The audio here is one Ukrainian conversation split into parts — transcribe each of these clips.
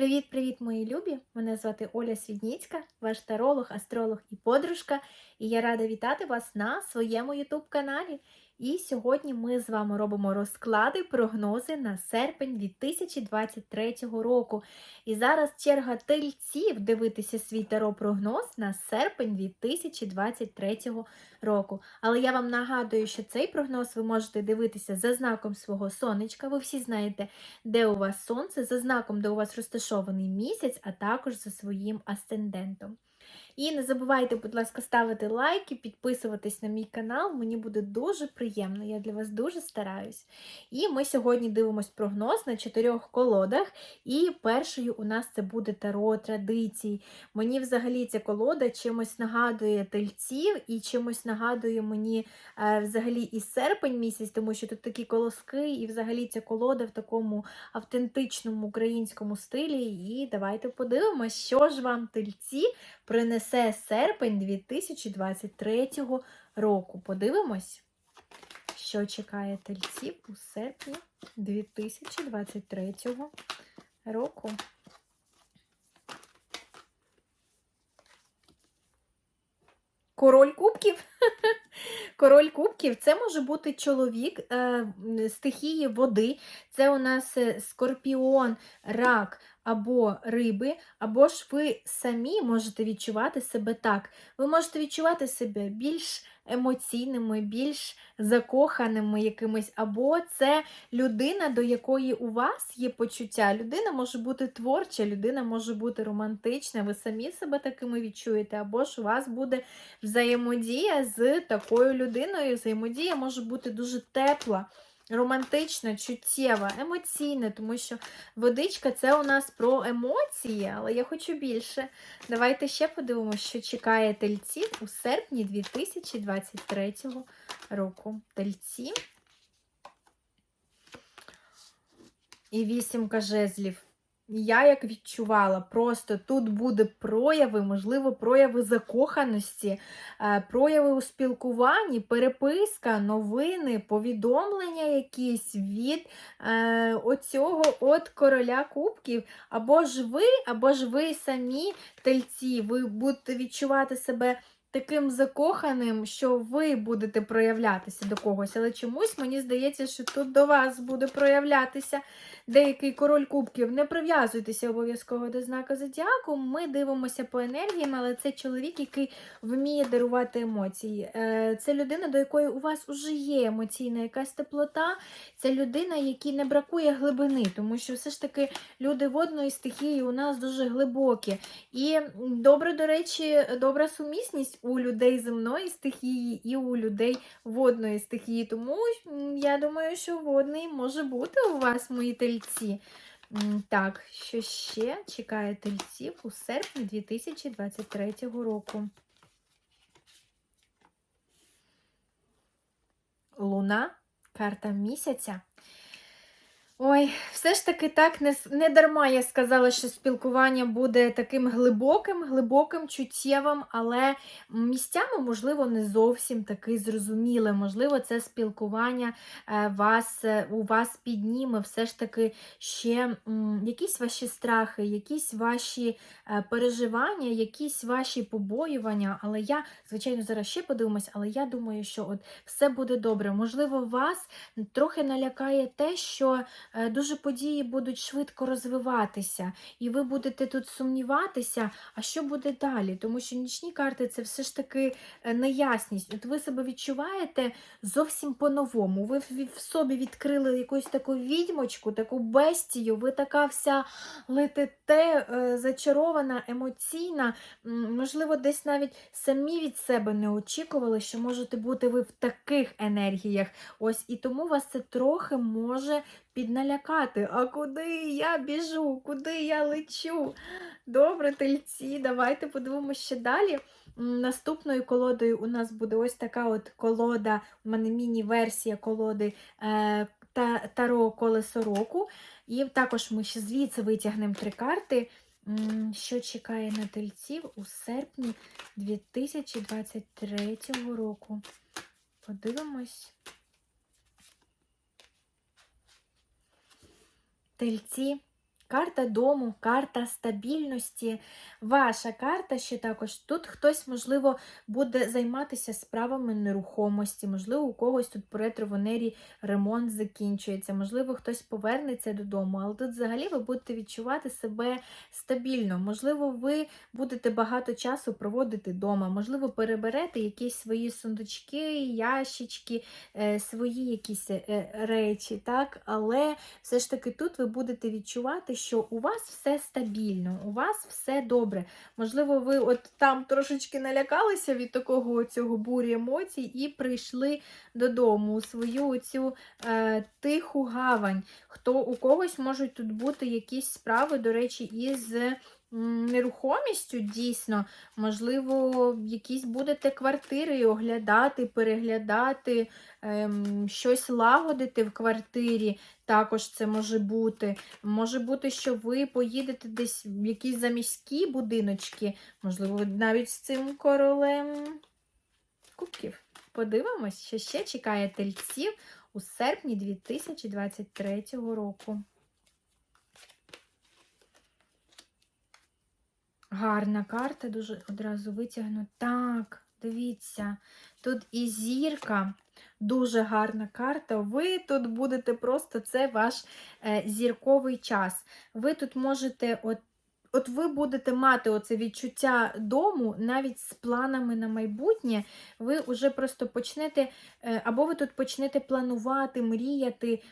Привіт-привіт, мої любі! Мене звати Оля Свідніцька, ваш таролог, астролог і подружка. І я рада вітати вас на своєму YouTube-каналі. І сьогодні ми з вами робимо розклади, прогнози на серпень 2023 року. І зараз черга тельців дивитися свій таро-прогноз на серпень 2023 року. Але я вам нагадую, що цей прогноз ви можете дивитися за знаком свого сонечка. Ви всі знаєте, де у вас сонце, за знаком, де у вас розташований місяць, а також за своїм асцендентом. І не забувайте, будь ласка, ставити лайки, підписуватись на мій канал. Мені буде дуже приємно, я для вас дуже стараюсь. І ми сьогодні дивимось прогноз на чотирьох колодах. І першою у нас це буде таро традицій. Мені взагалі ця колода чимось нагадує тельців і чимось нагадує мені е, взагалі і серпень місяць, тому що тут такі колоски, і взагалі ця колода в такому автентичному українському стилі. І давайте подивимось, що ж вам тельці принесе серпень 2023 року. Подивимось, що чекає тельців у серпні 2023 року. Король кубків. Король кубків це може бути чоловік е, стихії води. Це у нас е, скорпіон, рак або риби, або ж ви самі можете відчувати себе так. Ви можете відчувати себе більш емоційними, більш закоханими якимись, або це людина, до якої у вас є почуття. Людина може бути творча, людина може бути романтична, ви самі себе такими відчуєте, або ж у вас буде взаємодія з такою людиною. Взаємодія може бути дуже тепла. Романтична, чуттєва, емоційне, тому що водичка це у нас про емоції, але я хочу більше. Давайте ще подивимося, що чекає тельців у серпні 2023 року. Тельці. І вісімка жезлів. Я як відчувала, просто тут буде прояви, можливо, прояви закоханості, е, прояви у спілкуванні, переписка, новини, повідомлення якісь від е, оцього от короля кубків. Або ж ви, або ж ви самі тельці, ви будете відчувати себе. Таким закоханим, що ви будете проявлятися до когось, але чомусь мені здається, що тут до вас буде проявлятися деякий король кубків. Не прив'язуйтеся обов'язково до знака зодіаку. Ми дивимося по енергіям, але це чоловік, який вміє дарувати емоції. Е, це людина, до якої у вас вже є емоційна якась теплота. Це людина, якій не бракує глибини, тому що все ж таки люди водної стихії у нас дуже глибокі. І добре, до речі, добра сумісність у людей земної стихії і у людей водної стихії. Тому я думаю, що водний може бути у вас, мої тельці. Так, що ще чекає тельців у серпні 2023 року? Луна, карта місяця. Ой, все ж таки так не, не дарма я сказала, що спілкування буде таким глибоким, глибоким, чуттєвим, але місцями, можливо, не зовсім таки зрозуміле. Можливо, це спілкування е, вас, е, у вас підніме все ж таки ще якісь ваші страхи, якісь ваші е, переживання, якісь ваші побоювання. Але я, звичайно, зараз ще подивимось, але я думаю, що от все буде добре. Можливо, вас трохи налякає те, що. Дуже події будуть швидко розвиватися, і ви будете тут сумніватися, а що буде далі? Тому що нічні карти це все ж таки неясність. От ви себе відчуваєте зовсім по-новому. Ви в собі відкрили якусь таку відьмочку, таку бестію, ви така вся летите, зачарована, емоційна. Можливо, десь навіть самі від себе не очікували, що можете бути ви в таких енергіях. Ось і тому вас це трохи може підналякати. А куди я біжу? Куди я лечу? Добре, тельці, давайте подивимося ще далі. Наступною колодою у нас буде ось така от колода, у мене міні-версія колоди е, та, Таро Колесо року. І також ми ще звідси витягнемо три карти. Що чекає на тельців у серпні 2023 року? Подивимось. Тельці, Карта дому, карта стабільності. Ваша карта ще також. Тут хтось, можливо, буде займатися справами нерухомості, можливо, у когось тут по ретро-Венері ремонт закінчується, можливо, хтось повернеться додому, але тут взагалі ви будете відчувати себе стабільно. Можливо, ви будете багато часу проводити вдома, можливо, переберете якісь свої сундучки, ящички, е, свої якісь е, речі, так? але все ж таки тут ви будете відчувати, що у вас все стабільно, у вас все добре. Можливо, ви от там трошечки налякалися від такого цього бурі емоцій і прийшли додому у свою цю е, тиху гавань. Хто у когось можуть тут бути якісь справи, до речі, із нерухомістю дійсно, можливо, якісь будете квартири оглядати, переглядати, ем, щось лагодити в квартирі. Також це може бути. Може бути, що ви поїдете десь в якісь заміські будиночки, можливо, навіть з цим королем кубків. Подивимось, що ще чекає тельців у серпні 2023 року. Гарна карта, дуже одразу витягну. Так, дивіться, тут і зірка, дуже гарна карта. Ви тут будете просто це ваш е, зірковий час. Ви тут можете, от, от ви будете мати оце відчуття дому навіть з планами на майбутнє. Ви вже просто почнете, е, або ви тут почнете планувати, мріяти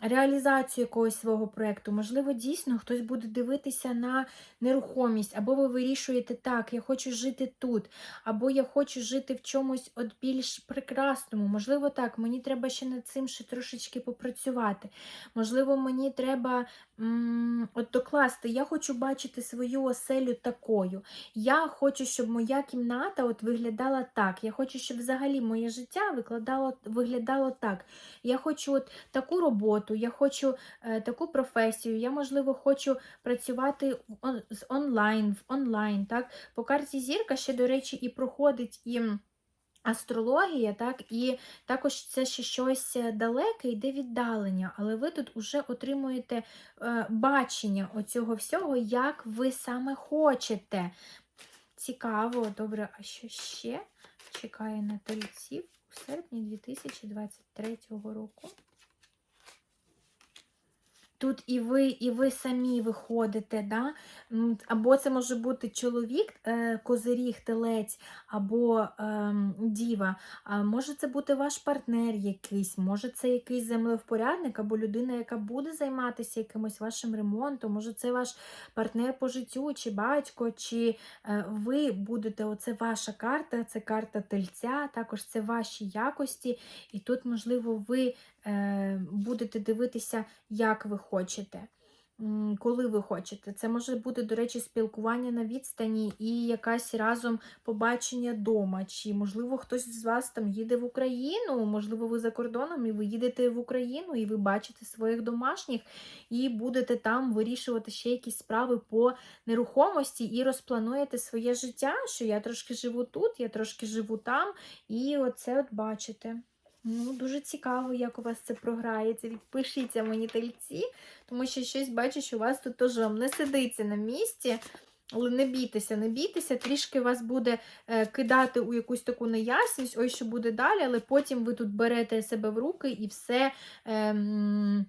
реалізацію якогось свого проєкту. Можливо, дійсно хтось буде дивитися на нерухомість, або ви вирішуєте так, я хочу жити тут, або я хочу жити в чомусь от більш прекрасному. Можливо, так, мені треба ще над цим ще трошечки попрацювати. Можливо, мені треба от докласти, я хочу бачити свою оселю такою. Я хочу, щоб моя кімната от виглядала так. Я хочу, щоб взагалі моє життя викладало, виглядало так. Я хочу от таку роботу, я хочу е, таку професію, я, можливо, хочу працювати з онлайн, в онлайн. Так? По карті зірка ще, до речі, і проходить і. Астрологія, так, і також це ще щось е, далеке, йде віддалення, але ви тут уже отримуєте е, бачення оцього всього, як ви саме хочете. Цікаво, добре, а що ще чекає на тельців у серпні 2023 року? Тут і ви, і ви самі виходите, да? Або це може бути чоловік, е, козиріг, телець, або ем, діва, а може це бути ваш партнер якийсь, може це якийсь землевпорядник, або людина, яка буде займатися якимось вашим ремонтом, може це ваш партнер по життю, чи батько, чи е, ви будете, оце ваша карта, це карта тельця, також це ваші якості, і тут, можливо, ви е, будете дивитися, як ви хочете. Коли ви хочете. Це може бути, до речі, спілкування на відстані і якась разом побачення дома. Чи, можливо, хтось з вас там їде в Україну, можливо, ви за кордоном і ви їдете в Україну, і ви бачите своїх домашніх, і будете там вирішувати ще якісь справи по нерухомості і розплануєте своє життя, що я трошки живу тут, я трошки живу там, і оце от бачите. Ну, дуже цікаво, як у вас це програється. Відпишіться мені тельці, тому що щось бачу, що у вас тут теж не сидиться на місці. Але не бійтеся, не бійтеся, трішки вас буде е, кидати у якусь таку неясність, ой, що буде далі, але потім ви тут берете себе в руки і все. Ем,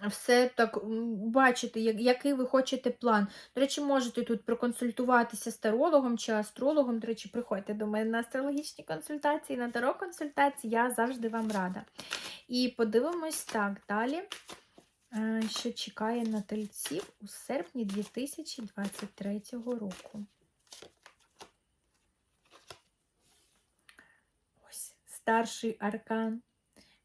все так м, бачите, який ви хочете план. До речі, можете тут проконсультуватися з тарологом чи астрологом. До речі, приходьте до мене на астрологічні консультації, на таро консультації, я завжди вам рада. І подивимось так далі, е, що чекає на тельців у серпні 2023 року. Ось старший аркан.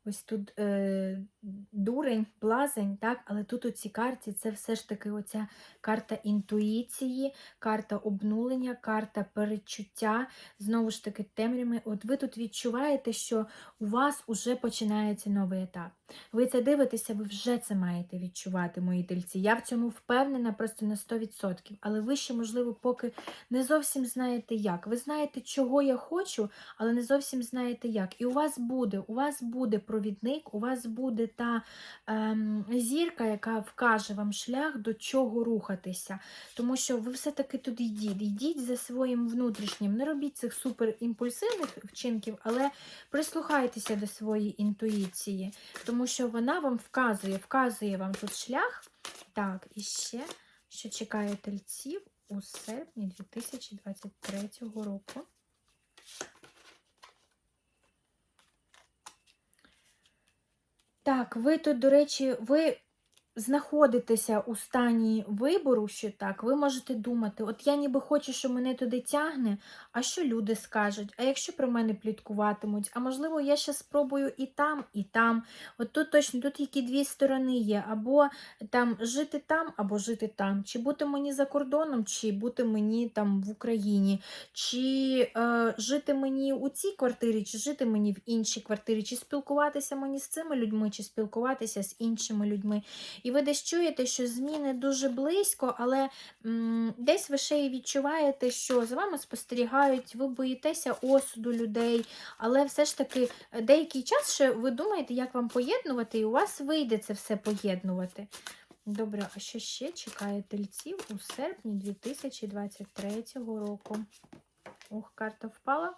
Ось тут е, дурень, блазень, так? але тут у цій карті це все ж таки оця карта інтуїції, карта обнулення, карта перечуття, знову ж таки, темрями. От ви тут відчуваєте, що у вас вже починається новий етап. Ви це дивитеся, ви вже це маєте відчувати, мої тельці. Я в цьому впевнена просто на 100%. Але ви ще, можливо, поки не зовсім знаєте як. Ви знаєте, чого я хочу, але не зовсім знаєте як. І у вас буде, у вас буде провідник, у вас буде та ем, зірка, яка вкаже вам шлях, до чого рухатися. Тому що ви все-таки туди йдіть, йдіть за своїм внутрішнім. Не робіть цих суперімпульсивних вчинків, але прислухайтеся до своєї інтуїції, тому що вона вам вказує, вказує вам тут шлях. Так, і ще, що чекає тельців у серпні 2023 року. Так, ви тут, до речі, ви знаходитеся у стані вибору, що так, ви можете думати, от я ніби хочу, що мене туди тягне, а що люди скажуть? А якщо про мене пліткуватимуть? А можливо, я ще спробую і там, і там. От тут точно тут які дві сторони є, або там жити там, або жити там, чи бути мені за кордоном, чи бути мені там в Україні, чи е, жити мені у цій квартирі, чи жити мені в іншій квартирі, чи спілкуватися мені з цими людьми, чи спілкуватися з іншими людьми. І ви десь чуєте, що зміни дуже близько, але м, десь ви ще й відчуваєте, що за вами спостерігають, ви боїтеся осуду людей, але все ж таки е, деякий час ще ви думаєте, як вам поєднувати, і у вас вийде це все поєднувати. Добре, а що ще чекає тельців у серпні 2023 року? Ох, карта впала.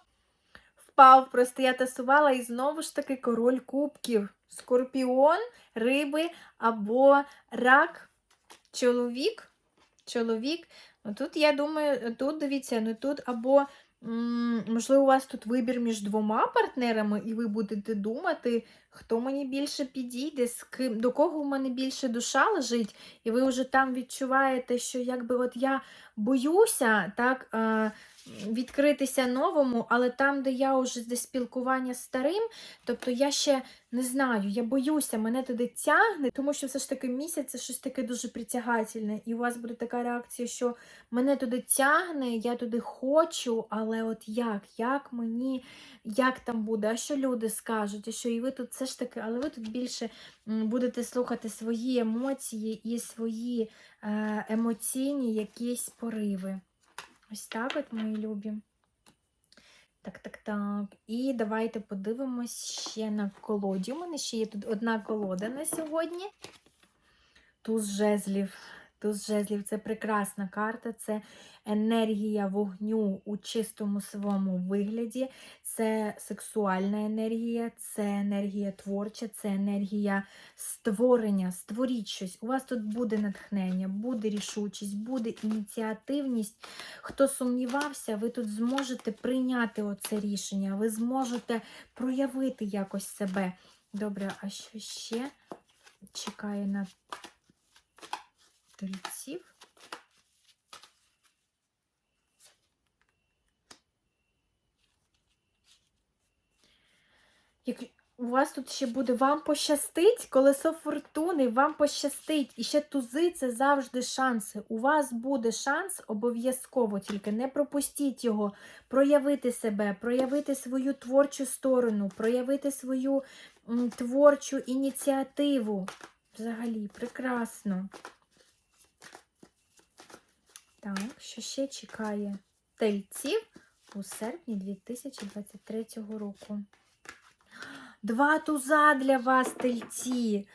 Впав, просто я тасувала і знову ж таки король кубків. Скорпіон, риби або рак, чоловік. Чоловік. Ну, Тут, я думаю, тут дивіться, ну тут або, можливо, у вас тут вибір між двома партнерами, і ви будете думати, хто мені більше підійде, з ким, до кого в мене більше душа лежить, і ви вже там відчуваєте, що якби от я боюся, так. Відкритися новому, але там, де я вже де спілкування з старим, тобто я ще не знаю, я боюся, мене туди тягне, тому що все ж таки місяць це щось таке дуже притягательне. І у вас буде така реакція, що мене туди тягне, я туди хочу, але от як? Як мені, як там буде, а що люди скажуть, а що і ви тут все ж таки, але ви тут більше будете слухати свої емоції і свої е, емоційні якісь пориви. Ось так от, мої любі. Так, так, так. І давайте подивимось ще на колоді. У мене ще є тут одна колода на сьогодні. Туз жезлів. Туз жезлів це прекрасна карта, це енергія вогню у чистому своєму вигляді, це сексуальна енергія, це енергія творча, це енергія створення. Створіть щось. У вас тут буде натхнення, буде рішучість, буде ініціативність. Хто сумнівався, ви тут зможете прийняти оце рішення, ви зможете проявити якось себе. Добре, а що ще чекає на тельців? Як у вас тут ще буде вам пощастить, колесо фортуни, вам пощастить. І ще тузи це завжди шанси. У вас буде шанс обов'язково, тільки не пропустіть його, проявити себе, проявити свою творчу сторону, проявити свою творчу ініціативу. Взагалі, прекрасно. Так, що ще чекає тельців у серпні 2023 року? Два туза для вас, тельці.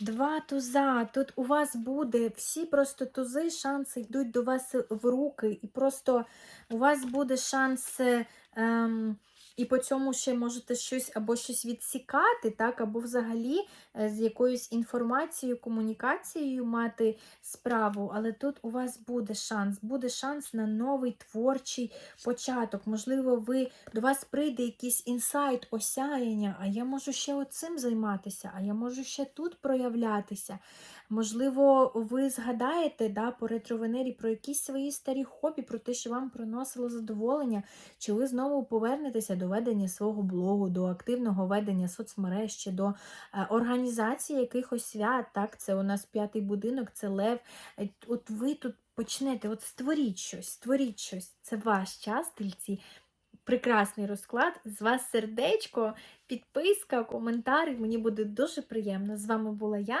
Два туза. Тут у вас буде всі просто тузи, шанси йдуть до вас в руки. І просто у вас буде шанс. Ем, і по цьому ще можете щось або щось відсікати, так, або взагалі е, з якоюсь інформацією, комунікацією мати справу. Але тут у вас буде шанс, буде шанс на новий творчий початок. Можливо, ви до вас прийде якийсь інсайт, осяяння, а я можу ще оцим займатися, а я можу ще тут проявлятися. Можливо, ви згадаєте да, по ретровенері про якісь свої старі хобі, про те, що вам приносило задоволення, чи ви знову повернетеся до ведення свого блогу, до активного ведення соцмереж, чи до е, організації якихось свят. Так, Це у нас п'ятий будинок, це лев. Е, От ви тут почнете, от створіть щось, створіть щось. Це ваш час, тільці. Прекрасний розклад. З вас сердечко, підписка, коментар. Мені буде дуже приємно. З вами була я